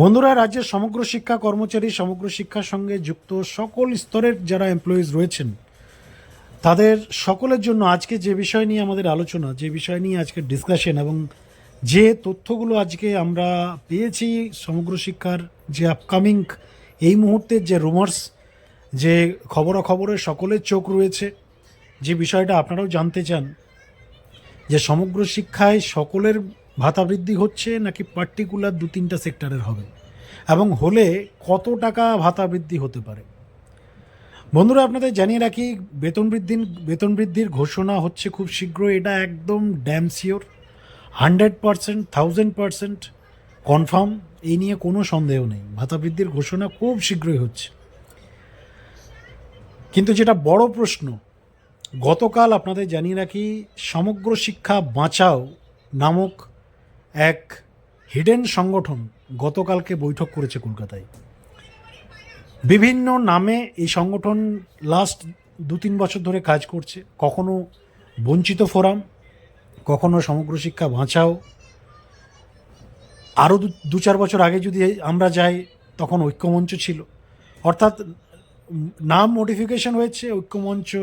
বন্ধুরা, রাজ্যের সমগ্র শিক্ষা কর্মচারী, সমগ্র শিক্ষার সঙ্গে যুক্ত সকল স্তরের যারা এমপ্লয়িজ রয়েছেন, তাদের সকলের জন্য আজকে যে বিষয় নিয়ে আমাদের আলোচনা, যে বিষয় নিয়ে আজকে ডিসকাশন এবং যে তথ্যগুলো আজকে আমরা পেয়েছি সমগ্র শিক্ষার যে আপকামিং এই মুহূর্তের যে রুমার্স যে খবরাখবরে সকলের চোখ রয়েছে, যে বিষয়টা আপনারাও জানতে চান, যে সমগ্র শিক্ষায় সকলের ভাতা বৃদ্ধি হচ্ছে নাকি পার্টিকুলার দু তিনটা সেক্টরের হবে? এবং হলে কত টাকা ভাতা বৃদ্ধি হতে পারে? বন্ধুরা, আপনাদের জানিয়ে রাখি, বেতন বৃদ্ধির বেতন বৃদ্ধির ঘোষণা হচ্ছে খুব শীঘ্রই। এটা একদম damn sure hundred percent thousand percent confirm এই নিয়ে কোনো সন্দেহ নেই। ভাতা বৃদ্ধির ঘোষণা খুব শীঘ্রই হচ্ছে। কিন্তু যেটা বড় প্রশ্ন, গতকাল আপনাদের জানিয়ে রাখি, সমগ্র শিক্ষা বাঁচাও নামক এক হিডেন সংগঠন গতকালকে বৈঠক করেছে কলকাতায়। বিভিন্ন নামে এই সংগঠন লাস্ট দু তিন বছর ধরে কাজ করছে। কখনো বঞ্চিত ফোরাম, কখনো সমগ্র শিক্ষা বাঁচাও। আরও দু চার বছর আগে যদি আমরা যাই, তখন ঐক্যমঞ্চ ছিল। অর্থাৎ নাম মডিফিকেশন হয়েছে, ঐক্যমঞ্চ,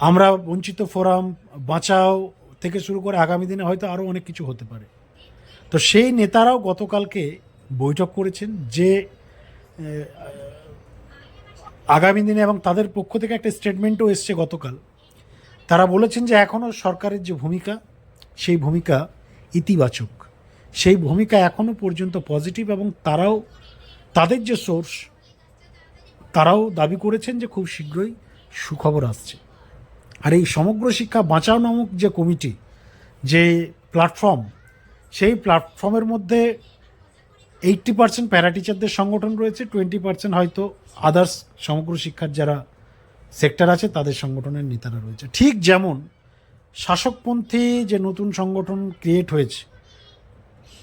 আমরা বঞ্চিত ফোরাম, বাঁচাও থেকে শুরু করে আগামী দিনে হয়তো আরও অনেক কিছু হতে পারে। তো সেই নেতারাও গতকালকে বৈঠক করেছেন যে আগামী দিনে এবং তাদের পক্ষ থেকে একটা স্টেটমেন্টও এসছে গতকাল। তারা বলেছেন যে এখনও সরকারের যে ভূমিকা, সেই ভূমিকা ইতিবাচক। সেই ভূমিকা এখনও পর্যন্ত পজিটিভ এবং তারাও, তাদের যে সোর্স তারাও দাবি করেছেন যে খুব শীঘ্রই সুখবর আসছে। আর এই সমগ্র শিক্ষা বাঁচাও নামক যে কমিটি, যে প্ল্যাটফর্ম সেই প্ল্যাটফর্মের মধ্যে এইট্টি পার্সেন্ট প্যারা টিচারদের সংগঠন রয়েছে টোয়েন্টি পার্সেন্ট হয়তো আদার্স সমগ্র শিক্ষার যারা সেক্টর আছে তাদের সংগঠনের নেতারা রয়েছে। ঠিক যেমন শাসকপন্থী যে নতুন সংগঠন ক্রিয়েট হয়েছে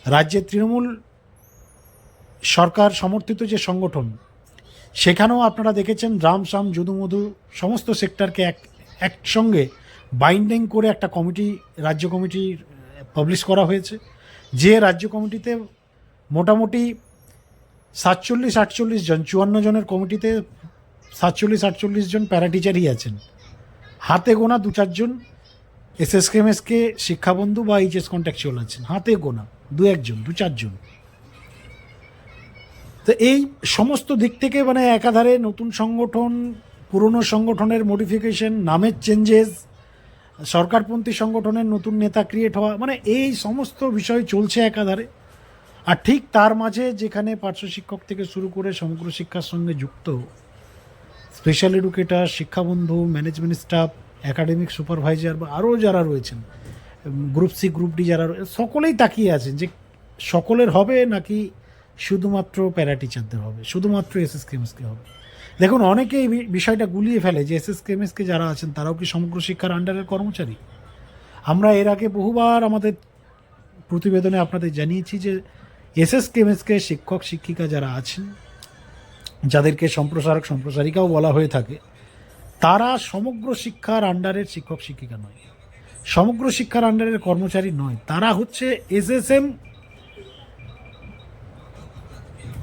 রাজ্যের তৃণমূল সরকার সমর্থিত যে সংগঠন, সেখানেও আপনারা দেখেছেন রাম সাম যদু মধু সমস্ত সেক্টরকে এক একসঙ্গে বাইন্ডিং করে একটা কমিটি, রাজ্য কমিটি পাবলিশ করা হয়েছে। যে রাজ্য কমিটিতে মোটামুটি সাতচল্লিশ, আটচল্লিশ জন, চুয়ান্ন জনের কমিটিতে সাতচল্লিশ, আটচল্লিশ জন প্যারাটিচারই আছেন। হাতে গোনা দু চারজন এসএসকেএমএসকে শিক্ষাবন্ধু বা এইচএস কন্ট্যাকচুয়াল আছেন। হাতে গোনা, দু একজন দু চারজন তো এই সমস্ত দিক থেকে মানে একাধারে নতুন সংগঠন পুরনো সংগঠনের মডিফিকেশন নামের চেঞ্জেস সরকারপন্থী সংগঠনের নতুন নেতা ক্রিয়েট হওয়া মানে এই সমস্ত বিষয় চলছে একাধারে। আর ঠিক তার মাঝে যেখানে পার্শ্ব শিক্ষক থেকে শুরু করে সমগ্র শিক্ষার সঙ্গে যুক্ত স্পেশাল এডুকেটার শিক্ষাবন্ধু ম্যানেজমেন্ট স্টাফ একাডেমিক সুপারভাইজার বা আরও যারা রয়েছেন গ্রুপ সি গ্রুপ ডি যারা সকলেই তাকিয়ে আছেন যে সকলের হবে নাকি শুধুমাত্র প্যারা টিচারদের হবে, শুধুমাত্র এস এস কেমসকে হবে। দেখুন অনেকে এই বিষয়টা গুলিয়ে ফেলে যে এস এস কেমএসকে যারা আছেন, তারাও কি সমগ্র শিক্ষার আন্ডারের কর্মচারী? আমরা এর আগে বহুবার আমাদের প্রতিবেদনে আপনাদের জানিয়েছি যে এস এস কেমএসকে শিক্ষক, শিক্ষিকা যারা আছেন, যাদেরকে সম্প্রসারক, সম্প্রসারিকাও বলা হয়ে থাকে, তারা সমগ্র শিক্ষার আন্ডারের শিক্ষক, শিক্ষিকা নয়। সমগ্র শিক্ষার আন্ডারের কর্মচারী নয়, তারা হচ্ছে এসএসএম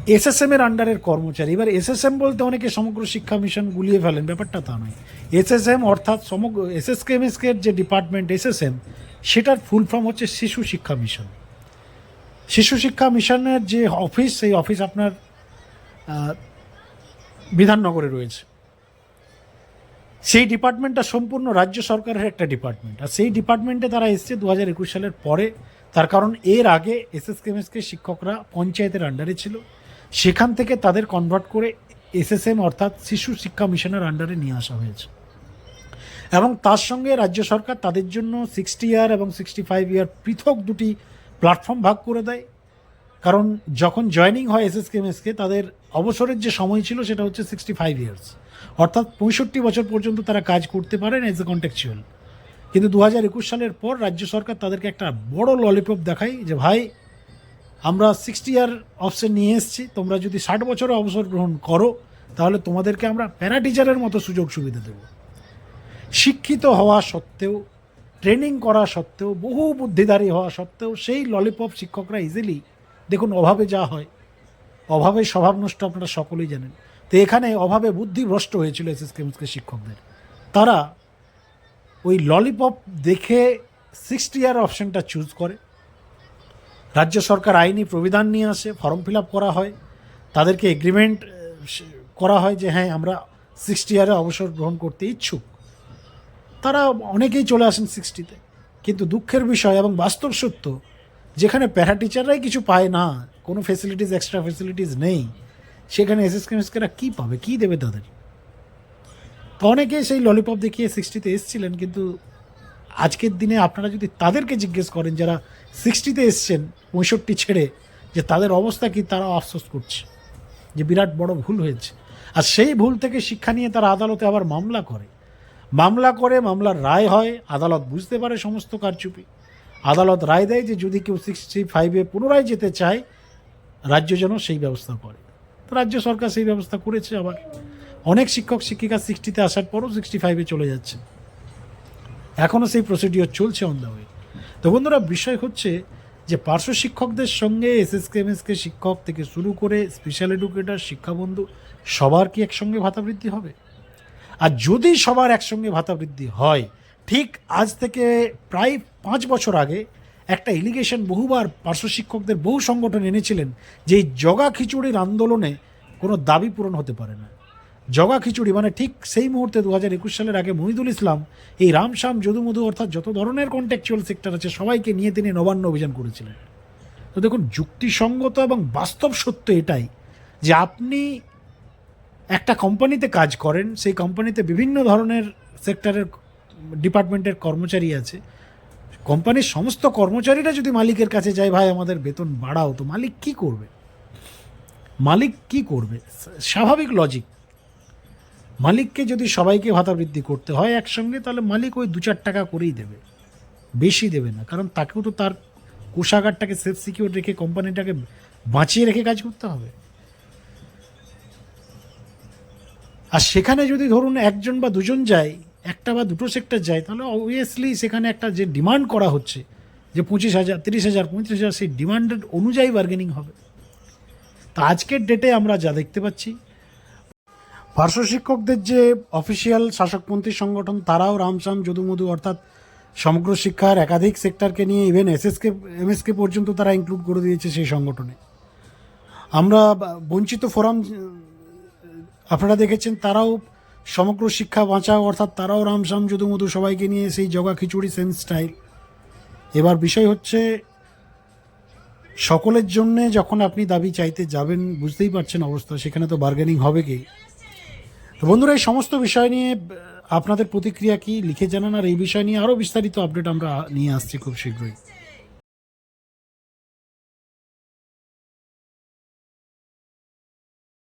এসএসএম এর আন্ডারের কর্মচারী। এবার এসএসএম বলতে অনেকে সমগ্র শিক্ষা মিশন গুলিয়ে ফেলেন, ব্যাপারটা তা নয়। এসএসএম অর্থাৎ সমগ্র এসএসকেএমএসকে যে ডিপার্টমেন্ট এসএসএম সেটার ফুল ফর্ম হচ্ছে শিশু শিক্ষা মিশন শিশু শিক্ষা মিশনের যে অফিস সেই অফিস আপনার বিধাননগরে রয়েছে। সেই ডিপার্টমেন্টটা সম্পূর্ণ রাজ্য সরকারের একটা ডিপার্টমেন্ট আর সেই ডিপার্টমেন্টে তারা এসছে দু হাজার একুশ সালের পরে। তার কারণ এর আগে এসএসকেএমএসকে শিক্ষকরা পঞ্চায়েতের আন্ডারে ছিল। সেখান থেকে তাদের কনভার্ট করে এসএসএম অর্থাৎ শিশু শিক্ষা মিশনের আন্ডারে নিয়ে আসা হয়েছে। এবং তার সঙ্গে রাজ্য সরকার তাদের জন্য সিক্সটি ইয়ার এবং সিক্সটি ফাইভ ইয়ার পৃথক দুটি প্ল্যাটফর্ম ভাগ করে দেয়। কারণ যখন জয়েনিং হয় এস এসএসকেএমএসকে তাদের অবসরের যে সময় ছিল সেটা হচ্ছে সিক্সটি ফাইভ ইয়ার্স অর্থাৎ পঁয়ষট্টি বছর পর্যন্ত তারা কাজ করতে পারেন এজ এ কন্ট্যাকচুয়াল কিন্তু দু হাজার একুশ সালের পর রাজ্য সরকার তাদেরকে একটা বড় ললিপপ দেখায় যে, ভাই আমরা সিক্সটি ইয়ার অপশন নিয়ে এসেছি। তোমরা যদি ষাট বছরে অবসর গ্রহণ করো, তাহলে তোমাদেরকে আমরা প্যারা টিচারের মতো সুযোগ সুবিধা দেবো। শিক্ষিত হওয়া সত্ত্বেও ট্রেনিং করা সত্ত্বেও, বহু বুদ্ধিধারী হওয়া সত্ত্বেও, সেই ললিপপ শিক্ষকরা ইজিলি দেখুন, অভাবে যা হয়, অভাবে স্বভাব নষ্ট আপনারা সকলেই জানেন। তো এখানে অভাবে বুদ্ধি ভ্রষ্ট হয়েছিল এস কেমিস্ট্রি শিক্ষকদের। তারা ওই ললিপপ দেখে সিক্সটি ইয়ার অপশনটা চুজ করে। রাজ্য সরকার আইনি প্রবিধান নিয়ে আসে, ফর্ম ফিল করা হয়। তাদেরকে এগ্রিমেন্ট করা হয় যে হ্যাঁ আমরা সিক্সটি ইয়ারে অবসর গ্রহণ করতে ইচ্ছুক। তারা অনেকেই চলে আসেন সিক্সটিতে কিন্তু দুঃখের বিষয় এবং বাস্তব সত্য, যেখানে প্যারা টিচাররাই কিছু পায় না, কোনো ফেসিলিটিস এক্সট্রা ফেসিলিটিস নেই, সেখানে এসএস কেমিস্টরা কী পাবে, কী দেবে তাদের? তো অনেকে সেই ললিপপ দেখিয়ে সিক্সটিতে এসছিলেন, কিন্তু আজকের দিনে আপনারা যদি তাদেরকে জিজ্ঞেস করেন যারা সিক্সটিতে এসছেন পঁয়ষট্টি ছেড়ে, যে তাদের অবস্থা কি তারা আফসোস করছে, যে বিরাট বড় ভুল হয়েছে। আর সেই ভুল থেকে শিক্ষা নিয়ে তারা আদালতে আবার মামলা করে। মামলা করে, মামলার রায় হয়, আদালত বুঝতে পারে সমস্ত কারচুপি। আদালত রায় দেয় যে যদি কেউ সিক্সটি ফাইভে পুনরায় যেতে চায়, রাজ্য যেন সেই ব্যবস্থা করে। তো রাজ্য সরকার সেই ব্যবস্থা করেছে আবার। অনেক শিক্ষক, শিক্ষিকা সিক্সটিতে আসার পরও সিক্সটি ফাইভে চলে যাচ্ছে এখনও সেই প্রসিডিওর চলছে অন দ্য ওয়ে তো বন্ধুরা, বিষয় হচ্ছে যে পার্শ্ব শিক্ষকদের সঙ্গে এসএসকে এমএসকে শিক্ষক থেকে শুরু করে স্পেশাল এডুকেটর শিক্ষাবন্ধু, সবার কি একসঙ্গে ভাতা বৃদ্ধি হবে? আর যদি সবার একসঙ্গে ভাতা বৃদ্ধি হয়, ঠিক আজ থেকে প্রায় পাঁচ বছর আগে একটা এলিগেশন বহুবার পার্শ্ব শিক্ষকদের বহু সংগঠন এনেছিলেন যে এই জগা খিচুড়ির আন্দোলনে কোনো দাবি পূরণ হতে পারে না। জগা খিচুড়ি মানে ঠিক সেই মুহূর্তে দু হাজার একুশ সালের আগে মহিদুল ইসলাম এই রামশ্যাম যদুমধু অর্থাৎ যত ধরনের কন্ট্যাকচুয়াল সেক্টর আছে, সবাইকে নিয়ে তিনি নবান্ন অভিযান করেছিলেন। তো দেখুন, যুক্তিসঙ্গত এবং বাস্তব সত্য এটাই যে আপনি একটা কোম্পানিতে কাজ করেন, সেই কোম্পানিতে বিভিন্ন ধরনের সেক্টরের ডিপার্টমেন্টের কর্মচারী আছে। কোম্পানির সমস্ত কর্মচারীরা যদি মালিকের কাছে যায়, ভাই, আমাদের বেতন বাড়াও। তো মালিক কি করবে? মালিক কি করবে? স্বাভাবিক লজিক মালিককে যদি সবাইকে ভাতা বৃদ্ধি করতে হয় একসঙ্গে, তাহলে মালিক ওই দু চার টাকা করেই দেবে। বেশি দেবে না, কারণ তাকেও তো তার কোষাগারটাকে সেফ সিকিউর রেখে কোম্পানিটাকে বাঁচিয়ে রেখে কাজ করতে হবে। আর সেখানে যদি ধরুন একজন বা দুজন যায়, একটা বা দুটো সেক্টর যায়, তাহলে অবভিয়াসলি সেখানে একটা যে ডিমান্ড করা হচ্ছে, যে পঁচিশ হাজার, তিরিশ হাজার, পঁয়ত্রিশ হাজার, সেই ডিমান্ডের অনুযায়ী বার্গেনিং হবে। তা আজকের ডেটে আমরা যা দেখতে পাচ্ছি পার্শ্ব শিক্ষকদের যে অফিসিয়াল শাসকপন্থী সংগঠন, তারাও রামসাম যদুমধু অর্থাৎ সমগ্র শিক্ষার একাধিক সেক্টরকে নিয়ে ইভেন এসএসকে এমএসকে পর্যন্ত তারা ইনক্লুড করে দিয়েছে সেই সংগঠনে। আমরা বঞ্চিত ফোরাম, আপনারা দেখেছেন, তারাও সমগ্র শিক্ষা বাঁচাও, অর্থাৎ তারাও রামসাম যদুমধু সবাইকে নিয়ে সেই জগা খিচুড়ি সেন্স স্টাইল। এবার বিষয় হচ্ছে, সকলের জন্যে যখন আপনি দাবি চাইতে যাবেন, বুঝতেই পারছেন অবস্থা, সেখানে তো বার্গেনিং হবে কি? বন্ধুরা, এই সমস্ত বিষয় নিয়ে আপনাদের প্রতিক্রিয়া কি? লিখে জানান, আর এই বিষয় নিয়ে আরও বিস্তারিত আপডেট আমরা নিয়ে আসছি খুব শীঘ্রই।